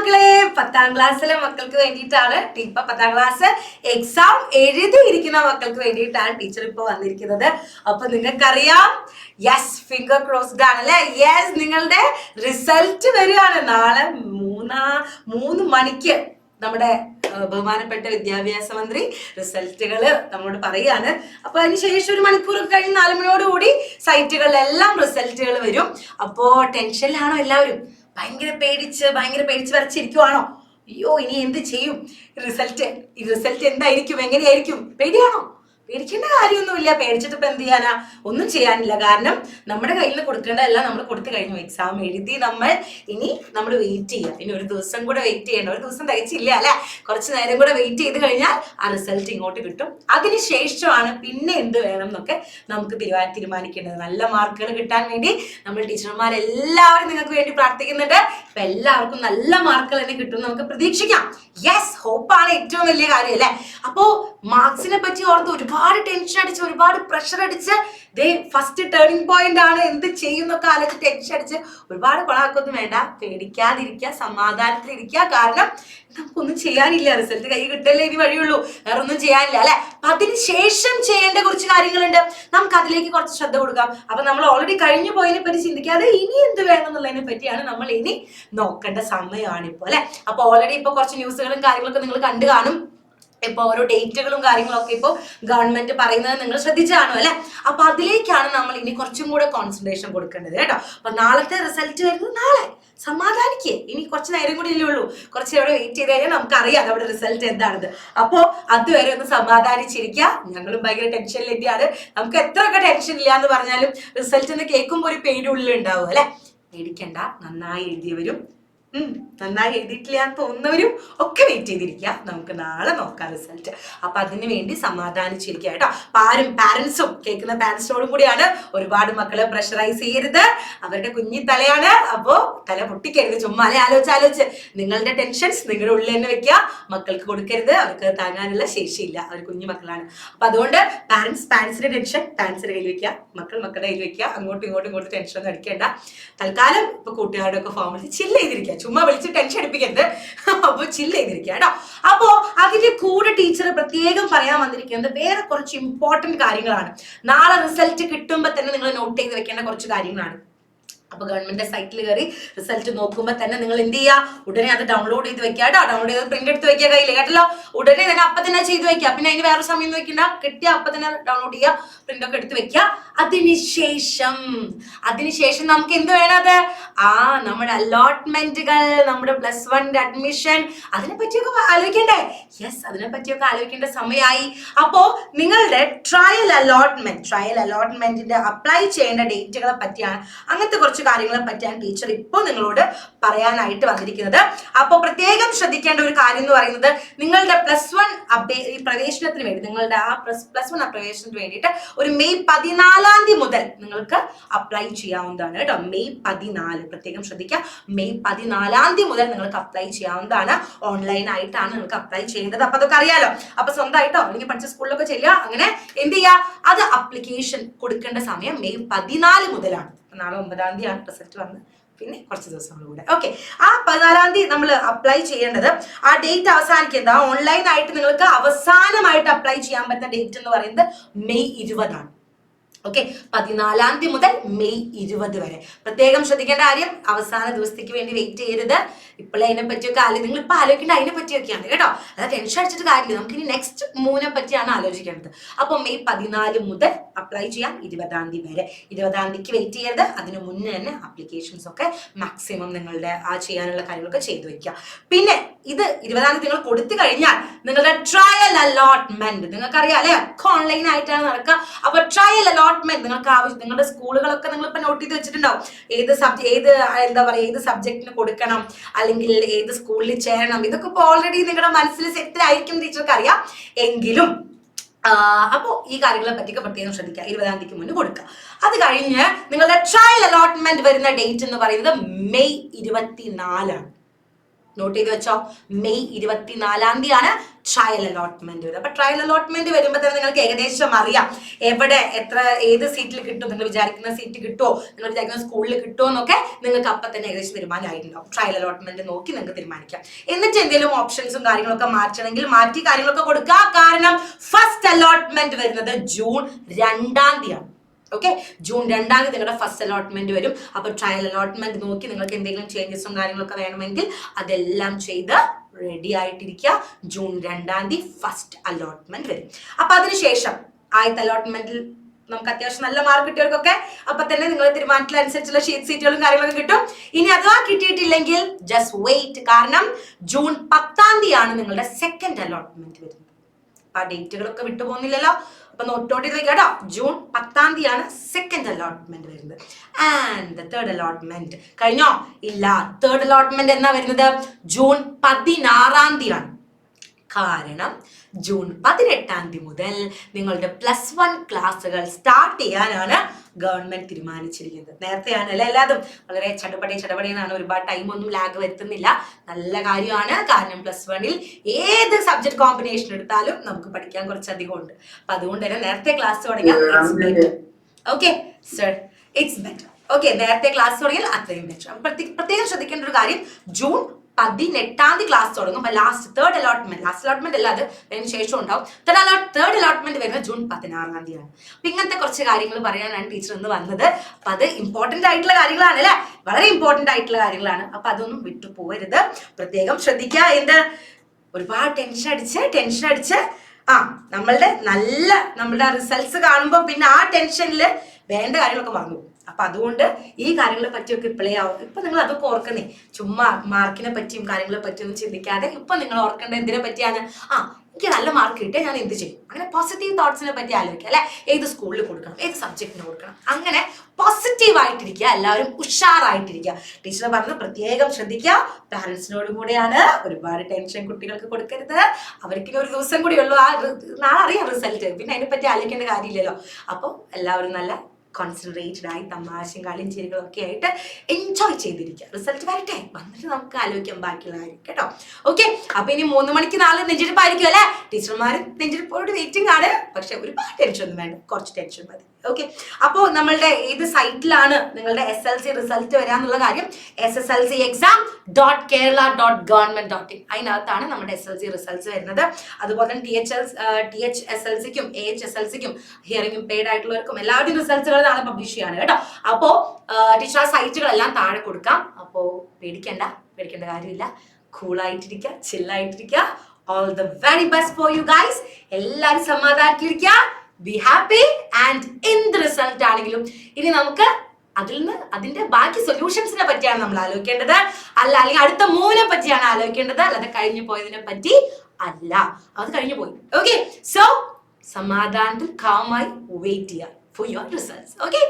മക്കളെ പത്താം ക്ലാസ്സിലെ മക്കൾക്ക് വേണ്ടിയിട്ടാണ് ഇപ്പൊ പത്താം ക്ലാസ് എക്സാം എഴുതിയിരിക്കുന്ന മക്കൾക്ക് വേണ്ടിയിട്ടാണ് ടീച്ചർ ഇപ്പൊ വന്നിരിക്കുന്നത്. അപ്പൊ നിങ്ങൾക്കറിയാം യെസ് ഫിംഗർ ക്രോസ്ഡ് ആണ് അല്ലെ യെസ് നിങ്ങളുടെ റിസൾട്ട് വരികയാണ്. നാളെ മൂന്നാ മൂന്ന് മണിക്ക് നമ്മുടെ ബഹുമാനപ്പെട്ട വിദ്യാഭ്യാസ മന്ത്രി റിസൾട്ടുകൾ നമ്മോട് പറയാണ് അപ്പൊ അതിനുശേഷം ഒരു മണിക്കൂർ കഴിഞ്ഞ് നാല് മണിയോടുകൂടി സൈറ്റുകളിലെല്ലാം റിസൾട്ടുകൾ വരും. അപ്പോ ടെൻഷനിലാണോ എല്ലാവരും? ഭയങ്കര പേടിച്ച് ഭയങ്കര പേടിച്ച് വരച്ചിരിക്കുവാണോ അയ്യോ ഇനി എന്ത് ചെയ്യും? റിസൾട്ട് ഈ റിസൾട്ട് എന്തായിരിക്കും? എങ്ങനെയായിരിക്കും? പേടിയാണോ? പേടിക്കേണ്ട കാര്യമൊന്നുമില്ല. പേടിച്ചിട്ട് ഇപ്പൊ എന്ത് ചെയ്യാനാ? ഒന്നും ചെയ്യാനില്ല. കാരണം നമ്മുടെ കയ്യിൽ നിന്ന് കൊടുക്കേണ്ടതെല്ലാം നമ്മൾ കൊടുത്തു കഴിഞ്ഞു. എക്സാം എഴുതി നമ്മൾ ഇനി നമ്മൾ വെയിറ്റ് ചെയ്യുക. ഇനി ഒരു ദിവസം കൂടെ വെയിറ്റ് ചെയ്യണം ഒരു ദിവസം തികച്ചില്ല അല്ലെ? കുറച്ച് നേരം കൂടെ വെയിറ്റ് ചെയ്ത് കഴിഞ്ഞാൽ ആ റിസൾട്ട് ഇങ്ങോട്ട് കിട്ടും. അതിനുശേഷമാണ് പിന്നെ എന്ത് വേണം എന്നൊക്കെ നമുക്ക് തീരുമാനം തീരുമാനിക്കേണ്ടത്. നല്ല മാർക്കുകൾ കിട്ടാൻ വേണ്ടി നമ്മൾ ടീച്ചർമാരെല്ലാവരും നിങ്ങൾക്ക് വേണ്ടി പ്രാർത്ഥിക്കുന്നുണ്ട്. ഇപ്പൊ എല്ലാവർക്കും നല്ല മാർക്കുകൾ തന്നെ കിട്ടും നമുക്ക് പ്രതീക്ഷിക്കാം. യെസ് ഹോപ്പാണ് ഏറ്റവും വലിയ കാര്യം അല്ലേ? അപ്പോ മാർക്സിനെ പറ്റി ഓർത്ത് ഒരുപാട് ടെൻഷൻ അടിച്ച് ഒരുപാട് പ്രഷർ അടിച്ച് ദേ ഫസ്റ്റ് ടേണിംഗ് പോയിന്റ് ആണ്. എന്ത് ചെയ്യുന്നൊക്കെ ആലോചിച്ച് ടെൻഷൻ അടിച്ച് ഒരുപാട് കൊളാക്കൊന്നും വേണ്ട. പേടിക്കാതിരിക്കുക സമാധാനത്തിലിരിക്കുക കാരണം നമുക്കൊന്നും ചെയ്യാനില്ല. റിസൾട്ട് കൈ കിട്ടല്ലേ ഇനി വഴിയുള്ളൂ. വേറെ ഒന്നും ചെയ്യാനില്ല അല്ലെ? അപ്പൊ അതിനുശേഷം ചെയ്യേണ്ട കുറച്ച് കാര്യങ്ങളുണ്ട്. നമുക്ക് അതിലേക്ക് കുറച്ച് ശ്രദ്ധ കൊടുക്കാം. അപ്പൊ നമ്മൾ ഓൾറെഡി കഴിഞ്ഞു പോയതിനെ പറ്റി ചിന്തിക്കാതെ ഇനി എന്ത് വേണം എന്നുള്ളതിനെ പറ്റിയാണ് നമ്മൾ ഇനി നോക്കേണ്ട സമയമാണ് ഇപ്പോൾ അല്ലെ? അപ്പൊ ഓൾറെഡി ഇപ്പൊ കുറച്ച് ന്യൂസുകളും കാര്യങ്ങളൊക്കെ നിങ്ങൾ കണ്ടു കാണും. ഇപ്പൊ ഓരോ ഡേറ്റുകളും കാര്യങ്ങളൊക്കെ ഇപ്പോൾ ഗവൺമെന്റ് പറയുന്നത് നിങ്ങൾ ശ്രദ്ധിച്ചു കാണും അല്ലെ? അപ്പൊ അതിലേക്കാണ് നമ്മൾ ഇനി കുറച്ചും കൂടെ കോൺസെൻട്രേഷൻ കൊടുക്കേണ്ടത് കേട്ടോ. അപ്പൊ നാളത്തെ റിസൾട്ട് വരുന്നത് നാളെ. സമാധാനിക്കേ. ഇനി കുറച്ച് നേരം കൂടി ഇല്ലേ ഉള്ളൂ. കുറച്ച് നേരം വെയിറ്റ് ചെയ്ത് കഴിഞ്ഞാൽ നമുക്കറിയാം നമ്മുടെ റിസൾട്ട് എന്താണെന്ന്. അപ്പോൾ അതുവരെ ഒന്ന് സമാധാനിച്ചിരിക്കുക. ഞങ്ങളും ഭയങ്കര ടെൻഷനിലെത്തിയാണ് നമുക്ക് എത്രയൊക്കെ ടെൻഷൻ ഇല്ല എന്ന് പറഞ്ഞാലും റിസൾട്ട് എന്ന് കേൾക്കുമ്പോൾ ഒരു പേടി ഉള്ളിൽ ഉണ്ടാവും അല്ലെ? പേടിക്കണ്ട. നന്നായി എഴുതിയവരും നന്നായി എഴുതിയിട്ടില്ല എന്ന് തോന്നുന്നവരും ഒക്കെ വെയിറ്റ് ചെയ്തിരിക്കുക. നമുക്ക് നാളെ നോക്കാം റിസൾട്ട് അപ്പൊ അതിനു വേണ്ടി സമാധാനിച്ചിരിക്കുക കേട്ടോ. അപ്പൊ ആരും പാരൻസും കേൾക്കുന്ന പാരൻസിനോടും കൂടിയാണ് ഒരുപാട് മക്കളെ പ്രഷറൈസ് ചെയ്യരുത്. അവരുടെ കുഞ്ഞി തലയാണ്. അപ്പോ തല പൊട്ടിക്കരുത്. ചുമ്മാ അല്ലെ ആലോചിച്ച് ആലോചിച്ച്. നിങ്ങളുടെ ടെൻഷൻസ് നിങ്ങളുടെ ഉള്ളിൽ തന്നെ വെക്കുക. മക്കൾക്ക് കൊടുക്കരുത്. അവർക്ക് താങ്ങാനുള്ള ശേഷിയില്ല. അവർ കുഞ്ഞു മക്കളാണ്. അപ്പൊ അതുകൊണ്ട് പാരൻസ് പാരൻസിന്റെ ടെൻഷൻ പാരൻസിന്റെ കയ്യിൽ വെക്കുക. മക്കൾ മക്കളുടെ കയ്യിൽ വെക്കുക. അങ്ങോട്ടും ഇങ്ങോട്ടും ഇങ്ങോട്ടും ടെൻഷൻ ഒന്നും അടിക്കേണ്ട. തൽക്കാലം ഇപ്പൊ കൂട്ടുകാരുടെ ഒക്കെ ഫോമിൽ ചില്ല ചെയ്തിരിക്കുക. ചുമ്മാ വിളിച്ച് ടെൻഷൻ അടിപ്പിക്കരുത്. അപ്പൊ ചില്ല് ചെയ്തിരിക്കുക കേട്ടോ. അപ്പോ അതിന്റെ കൂടെ ടീച്ചർ പ്രത്യേകം പറയാൻ വന്നിരിക്കുന്നത് വേറെ കുറച്ച് ഇമ്പോർട്ടന്റ് കാര്യങ്ങളാണ്. നാളെ റിസൾട്ട് കിട്ടുമ്പോൾ തന്നെ നിങ്ങൾ നോട്ട് ചെയ്ത് വെക്കേണ്ട കുറച്ച് കാര്യങ്ങളാണ്. അപ്പൊ ഗവൺമെന്റ് സൈറ്റിൽ കയറി റിസൾട്ട് നോക്കുമ്പോൾ തന്നെ നിങ്ങൾ എന്ത് ചെയ്യുക ഉടനെ അത് ഡൗൺലോഡ് ചെയ്ത് വെക്കുക കേട്ടോ. ഡൗൺലോഡ് ചെയ്ത് പ്രിന്റ് എടുത്ത് വെക്കുക കയ്യിൽ കേട്ടല്ലോ? ഉടനെ തന്നെ അപ്പൊ തന്നെ ചെയ്ത് വെക്കുക. പിന്നെ അതിന് വേറെ സമയം വെക്കണ്ട. കിട്ടിയ അപ്പൊ തന്നെ ഡൗൺലോഡ് ചെയ്യുക. പ്രിന്റ് ഒക്കെ എടുത്ത് വെക്കുക. അതിനുശേഷം അതിനുശേഷം നമുക്ക് എന്ത് വേണത് ആ നമ്മുടെ അലോട്ട്മെന്റുകൾ നമ്മുടെ പ്ലസ് വൺ അഡ്മിഷൻ അതിനെ പറ്റിയൊക്കെ ആലോചിക്കണ്ടേ? യെസ് അതിനെ പറ്റിയൊക്കെ ആലോചിക്കേണ്ട സമയമായി. അപ്പോ നിങ്ങളുടെ ട്രയൽ അലോട്ട്മെന്റ് ട്രയൽ അലോട്ട്മെന്റിന്റെ അപ്ലൈ ചെയ്യേണ്ട ഡേറ്റുകളെ പറ്റിയാണ് അങ്ങനത്തെ കുറച്ച് കാര്യങ്ങളെ പറ്റിയാണ് ടീച്ചർ ഇപ്പോൾ നിങ്ങളോട് പറയാനായിട്ട് വന്നിരിക്കുന്നത്. അപ്പോൾ പ്രത്യേകം ശ്രദ്ധിക്കേണ്ട ഒരു കാര്യം എന്ന് പറയുന്നത് നിങ്ങളുടെ പ്ലസ് വൺ ഈ പ്രവേശനത്തിന് വേണ്ടി നിങ്ങളുടെ ആ പ്ലസ് പ്ലസ് വൺ പ്രവേശനത്തിന് വേണ്ടിയിട്ട് ഒരു മെയ് പതിനാലാം തീയതി മുതൽ നിങ്ങൾക്ക് അപ്ലൈ ചെയ്യാവുന്നതാണ് കേട്ടോ. മെയ് പതിനാല്. പ്രത്യേകം ശ്രദ്ധിക്കുക മെയ് പതിനാലാം തീയതി മുതൽ നിങ്ങൾക്ക് അപ്ലൈ ചെയ്യാവുന്നതാണ്. ഓൺലൈൻ ആയിട്ടാണ് നിങ്ങൾക്ക് അപ്ലൈ ചെയ്യേണ്ടത്. അപ്പൊ അതൊക്കെ അറിയാലോ. അപ്പൊ സ്വന്തമായിട്ടോ അല്ലെങ്കിൽ പഠിച്ച സ്കൂളിലൊക്കെ ചെയ്യുക അങ്ങനെ എന്ത് ചെയ്യുക? അത് അപ്ലിക്കേഷൻ കൊടുക്കേണ്ട സമയം മെയ് പതിനാല് മുതലാണ്. നാളെ ഒമ്പതാം തീയതിയാണ് റിസൾട്ട് വന്ന് പിന്നെ കുറച്ച് ദിവസങ്ങൾ കൂടെ. ഓക്കെ ആ പതിനാലാം തീയതി നമ്മൾ അപ്ലൈ ചെയ്യേണ്ടത് ആ ഡേറ്റ് അവസാനിക്കുന്നത് ഓൺലൈൻ ആയിട്ട് നിങ്ങൾക്ക് അവസാനമായിട്ട് അപ്ലൈ ചെയ്യാൻ പറ്റുന്ന ഡേറ്റ് എന്ന് പറയുന്നത് മെയ് ഇരുപതാണ്. ഓക്കെ പതിനാലാം തീയതി മുതൽ മെയ് ഇരുപത് വരെ. പ്രത്യേകം ശ്രദ്ധിക്കേണ്ട കാര്യം അവസാന ദിവസത്തേക്ക് വേണ്ടി വെയിറ്റ് ചെയ്യരുത്. ഇപ്പോഴേ അതിനെ പറ്റിയൊക്കെ ആലോചിക്കും നിങ്ങൾ ഇപ്പൊ ആലോചിക്കേണ്ട അതിനെ പറ്റിയൊക്കെയാണ് കേട്ടോ? അത് ടെൻഷൻ അടിച്ചിട്ട് കാര്യമില്ല. നമുക്ക് ഇനി നെക്സ്റ്റ് മൂന്നിനെ പറ്റിയാണ് ആലോചിക്കേണ്ടത്. അപ്പോൾ മെയ് പതിനാല് മുതൽ അപ്ലൈ ചെയ്യാം ഇരുപതാം തീയതി വരെ. ഇരുപതാം തീയതിക്ക് വെയിറ്റ് ചെയ്യരുത്. അതിന് മുന്നേ തന്നെ അപ്ലിക്കേഷൻസ് ഒക്കെ മാക്സിമം നിങ്ങളുടെ ആ ചെയ്യാനുള്ള കാര്യങ്ങളൊക്കെ ചെയ്തു വെക്കുക. പിന്നെ ഇത് ഇരുപതാം തീയതി നിങ്ങൾ കൊടുത്തു കഴിഞ്ഞാൽ നിങ്ങളുടെ ട്രയൽ അലോട്ട്മെന്റ് നിങ്ങൾക്കറിയാം അല്ലെ? ഒക്കെ ഓൺലൈൻ ആയിട്ടാണ് നടക്കുക. അപ്പൊ ട്രയൽ അലോട്ട്മെന്റ് നിങ്ങൾക്ക് ആവശ്യം നിങ്ങളുടെ സ്കൂളുകളൊക്കെ നിങ്ങൾ ഇപ്പൊ നോട്ട് ചെയ്ത് വെച്ചിട്ടുണ്ടാവും. ഏത് സബ്ജ ഏത് എന്താ പറയുക ഏത് സബ്ജക്റ്റിന് കൊടുക്കണം അല്ലെങ്കിൽ ഏത് സ്കൂളിൽ ചേരണം ഇതൊക്കെ ഇപ്പൊ ഓൾറെഡി നിങ്ങളുടെ മനസ്സിൽ സെറ്റിൽ ആയിരിക്കും ടീച്ചർക്ക് അറിയാം. എങ്കിലും അപ്പോ ഈ കാര്യങ്ങളെ പറ്റിയൊക്കെ പ്രത്യേകം ശ്രദ്ധിക്കുക. ഇരുപതാം തീയതിക്ക് മുന്നേ കൊടുക്കുക. അത് കഴിഞ്ഞ് നിങ്ങളുടെ ട്രയൽ അലോട്ട്മെന്റ് വരുന്ന ഡേറ്റ് എന്ന് പറയുന്നത് മെയ് ഇരുപത്തിനാലാണ്. നോട്ട് ചെയ്ത് വെച്ചോ. മെയ് ഇരുപത്തിനാലാം തീയതിയാണ് ട്രയൽ അലോട്ട്മെന്റ് വരുന്നത്. അപ്പൊ ട്രയൽ അലോട്ട്മെന്റ് വരുമ്പോൾ തന്നെ നിങ്ങൾക്ക് ഏകദേശം അറിയാം. എവിടെ എത്ര ഏത് സീറ്റിൽ കിട്ടും നിങ്ങൾ വിചാരിക്കുന്ന സീറ്റ് കിട്ടുമോ നിങ്ങൾ വിചാരിക്കുന്ന സ്കൂളിൽ കിട്ടുമോ എന്നൊക്കെ നിങ്ങൾക്ക് അപ്പം തന്നെ ഏകദേശം തീരുമാനമായിട്ടുണ്ടാവും. ട്രയൽ അലോട്ട്മെന്റ് നോക്കി നിങ്ങൾക്ക് തീരുമാനിക്കാം. എന്നിട്ട് എന്തെങ്കിലും ഓപ്ഷൻസും കാര്യങ്ങളൊക്കെ മാറ്റണമെങ്കിൽ മാറ്റി കാര്യങ്ങളൊക്കെ കൊടുക്കുക. കാരണം ഫസ്റ്റ് അലോട്ട്മെന്റ് വരുന്നത് ജൂൺ രണ്ടാം തീയതിയാണ്. ഓക്കെ ജൂൺ രണ്ടാം തീയതി നിങ്ങളുടെ ഫസ്റ്റ് അലോട്ട്മെന്റ് വരും. അപ്പോൾ ട്രയൽ അലോട്ട്മെന്റ് നോക്കി നിങ്ങൾക്ക് എന്തെങ്കിലും ചേഞ്ചസും കാര്യങ്ങളൊക്കെ വേണമെങ്കിൽ അതെല്ലാം ചെയ്ത് റെഡി ആയിട്ടിരിക്കുക. ജൂൺ രണ്ടാം തീയതി ഫസ്റ്റ് അലോട്ട്മെന്റ് വരും. അപ്പൊ അതിനുശേഷം ആദ്യത്തെ അലോട്ട്മെന്റിൽ നമുക്ക് അത്യാവശ്യം നല്ല മാർക്ക് കിട്ടിയവർക്കൊക്കെ അപ്പൊ തന്നെ നിങ്ങൾ തീരുമാനത്തിനനുസരിച്ചുള്ള ഷീറ്റ് സീറ്റുകളും കാര്യങ്ങളൊക്കെ കിട്ടും. ഇനി അഥവാ കിട്ടിയിട്ടില്ലെങ്കിൽ ജസ്റ്റ് വെയിറ്റ് കാരണം ജൂൺ പത്താം തീയതിയാണ് നിങ്ങളുടെ സെക്കൻഡ് അലോട്ട്മെന്റ് വരുന്നത്. ആ ഡേറ്റുകളൊക്കെ വിട്ടുപോകുന്നില്ലല്ലോ. അപ്പൊ നോട്ടോട്ട് ചെയ്ത് കേട്ടോ. ജൂൺ പത്താം തീയതിയാണ് സെക്കൻഡ് അലോട്ട്മെന്റ് വരുന്നത്. ആൻഡ് തേർഡ് അലോട്ട്മെന്റ് കഴിഞ്ഞോ? ഇല്ല. തേർഡ് അലോട്ട്മെന്റ് എന്നാ വരുന്നത്? ജൂൺ പതിനാറാം തീയതിയാണ്. കാരണം ജൂൺ പതിനെട്ടാം തീയതി മുതൽ നിങ്ങളുടെ പ്ലസ് വൺ ക്ലാസ്സുകൾ സ്റ്റാർട്ട് ചെയ്യാനാണ് ഗവൺമെന്റ് തീരുമാനിച്ചിരിക്കുന്നത്. നേരത്തെയാണ് അല്ലെ എല്ലാതും? വളരെ ചടപടി ചടപടി എന്നാണ് ഒരുപാട് ടൈമൊന്നും ലാഗ് വരുത്തുന്നില്ല. നല്ല കാര്യമാണ്. കാരണം പ്ലസ് വണ്ണിൽ ഏത് സബ്ജക്ട് കോമ്പിനേഷൻ എടുത്താലും നമുക്ക് പഠിക്കാൻ കുറച്ചധികം ഉണ്ട്. അപ്പൊ അതുകൊണ്ട് തന്നെ നേരത്തെ ക്ലാസ് തുടങ്ങിയാൽ okay sir it's better okay നേരത്തെ ക്ലാസ് തുടങ്ങിയാൽ അത്രയും ബെറ്റർ പ്രത്യേകം ശ്രദ്ധിക്കേണ്ട ഒരു കാര്യം ജൂൺ പതിനെട്ടാം തീയതി ക്ലാസ് തുടങ്ങും അപ്പൊ last third allotment last allotment അല്ല അത് അതിന് ശേഷം ഉണ്ടാവും. തേർഡ് അലോട്ട് തേർഡ് അലോട്ട്മെന്റ് വരുന്നത് ജൂൺ പതിനാറാം തീയതിയാണ്. അപ്പൊ ഇങ്ങനത്തെ കുറച്ച് കാര്യങ്ങൾ പറയാനാണ് ടീച്ചർ ഇന്ന് വന്നത്. അപ്പൊ അത് ഇമ്പോർട്ടന്റ് ആയിട്ടുള്ള കാര്യങ്ങളാണ് അല്ലെ? വളരെ ഇമ്പോർട്ടന്റ് ആയിട്ടുള്ള കാര്യങ്ങളാണ്. അപ്പൊ അതൊന്നും വിട്ടു പോകരുത് പ്രത്യേകം ശ്രദ്ധിക്കുക. എന്ത്? ഒരുപാട് ടെൻഷൻ അടിച്ച് ടെൻഷൻ അടിച്ച് ആ നമ്മളുടെ നല്ല നമ്മളുടെ റിസൾട്ട്സ് കാണുമ്പോൾ പിന്നെ ആ ടെൻഷനിൽ വേണ്ട കാര്യങ്ങളൊക്കെ മറന്നു. അപ്പൊ അതുകൊണ്ട് ഈ കാര്യങ്ങളെ പറ്റിയൊക്കെ ഇപ്പോഴേ ആവും. ഇപ്പൊ നിങ്ങൾ അതൊക്കെ ഓർക്കുന്നേ ചുമ്മാ മാർക്കിനെ പറ്റിയും കാര്യങ്ങളെ പറ്റിയൊന്നും ചിന്തിക്കാതെ ഇപ്പൊ നിങ്ങൾ ഓർക്കേണ്ട എന്തിനെ പറ്റിയാണ് ആ എനിക്ക് നല്ല മാർക്ക് കിട്ടിയാൽ ഞാൻ എന്ത് ചെയ്യും? അങ്ങനെ പോസിറ്റീവ് തോട്ട്സിനെ പറ്റി ആലോചിക്കുക അല്ലെ? ഏത് സ്കൂളിൽ കൊടുക്കണം ഏത് സബ്ജക്റ്റിന് കൊടുക്കണം. അങ്ങനെ പോസിറ്റീവ് ആയിട്ടിരിക്കുക എല്ലാവരും ഉഷാറായിട്ടിരിക്കുക. ടീച്ചർ പറഞ്ഞു പ്രത്യേകം ശ്രദ്ധിക്കുക. പാരൻസിനോടും കൂടെയാണ് ഒരുപാട് ടെൻഷൻ കുട്ടികൾക്ക് കൊടുക്കരുത്. അവർക്ക് ഇനി ഒരു ദിവസം കൂടി ഉള്ളൂ. ആ നാളെ അറിയാം റിസൾട്ട് പിന്നെ അതിനെപ്പറ്റി ആലോചിക്കേണ്ട കാര്യമില്ലല്ലോ. അപ്പം എല്ലാവരും നല്ല കോൺസെൻട്രേറ്റഡ് ആയി തമാശയും കളിയും ചിരികളും ഒക്കെ ആയിട്ട് എൻജോയ് ചെയ്തിരിക്കുക. റിസൾട്ട് വരട്ടെ. വന്നിട്ട് നമുക്ക് ആലോചിക്കാം ബാക്കിയുള്ള കാര്യം കേട്ടോ? ഓക്കെ അപ്പൊ ഇനി മൂന്ന് മണിക്ക് നാളെ നെഞ്ചിരിപ്പായിരിക്കും അല്ലേ? ടീച്ചർമാർ നെഞ്ചിരിപ്പോട് വെയിറ്റിംഗ് ആണ്. പക്ഷെ ഒരുപാട് ടെൻഷൻ ഒന്നും വേണ്ട. കുറച്ച് ടെൻഷൻ മതി. ഓക്കെ അപ്പോ നമ്മളുടെ ഏത് സൈറ്റിലാണ് നിങ്ങളുടെ എസ് എൽ സി റിസൾട്ട് വരാന്നുള്ള കാര്യം. S S L C exam dot Kerala dot government dot in അതിനകത്താണ് നമ്മുടെ എസ് എൽ സി റിസൾട്ട്സ് വരുന്നത്. അതുപോലെ തന്നെ T H L T H S L സിക്കും A H S L സിക്കും ഹിയറിംഗും പെയ്ഡ് ആയിട്ടുള്ളവർക്കും എല്ലാവരുടെയും റിസൾട്ട്സുകൾ നാളെ പബ്ലിഷ് ചെയ്യാണ് കേട്ടോ. അപ്പോൾ ടീച്ചർ ആ സൈറ്റുകളെല്ലാം താഴെ കൊടുക്കാം. അപ്പോ പേടിക്കണ്ട പേടിക്കേണ്ട കാര്യമില്ല. കൂളായിട്ടിരിക്കുക ചില്ലായിട്ടിരിക്കുക all the very best for you guys എല്ലാവരും സമാധാനത്തിലിരിക്കുക ബി ഹാപ്പി ആൻഡ് എന്ത് റിസൾട്ട് ആണെങ്കിലും ഇനി നമുക്ക് അതിൽ നിന്ന് അതിന്റെ ബാക്കി സൊല്യൂഷൻസിനെ പറ്റിയാണ് നമ്മൾ ആലോചിക്കേണ്ടത്. അല്ല അല്ലെങ്കിൽ അടുത്ത മൂവിനെ പറ്റിയാണ് ആലോചിക്കേണ്ടത്. അല്ലാതെ കഴിഞ്ഞു പോയതിനെ പറ്റി അല്ല. അത് കഴിഞ്ഞു പോയി. ഓക്കെ സോ സമാധാനത്തിൽ കാമായി വെയിറ്റ് ചെയ്യുക ഫോർ യുവർ റിസൾട്ട്സ് ഓക്കെ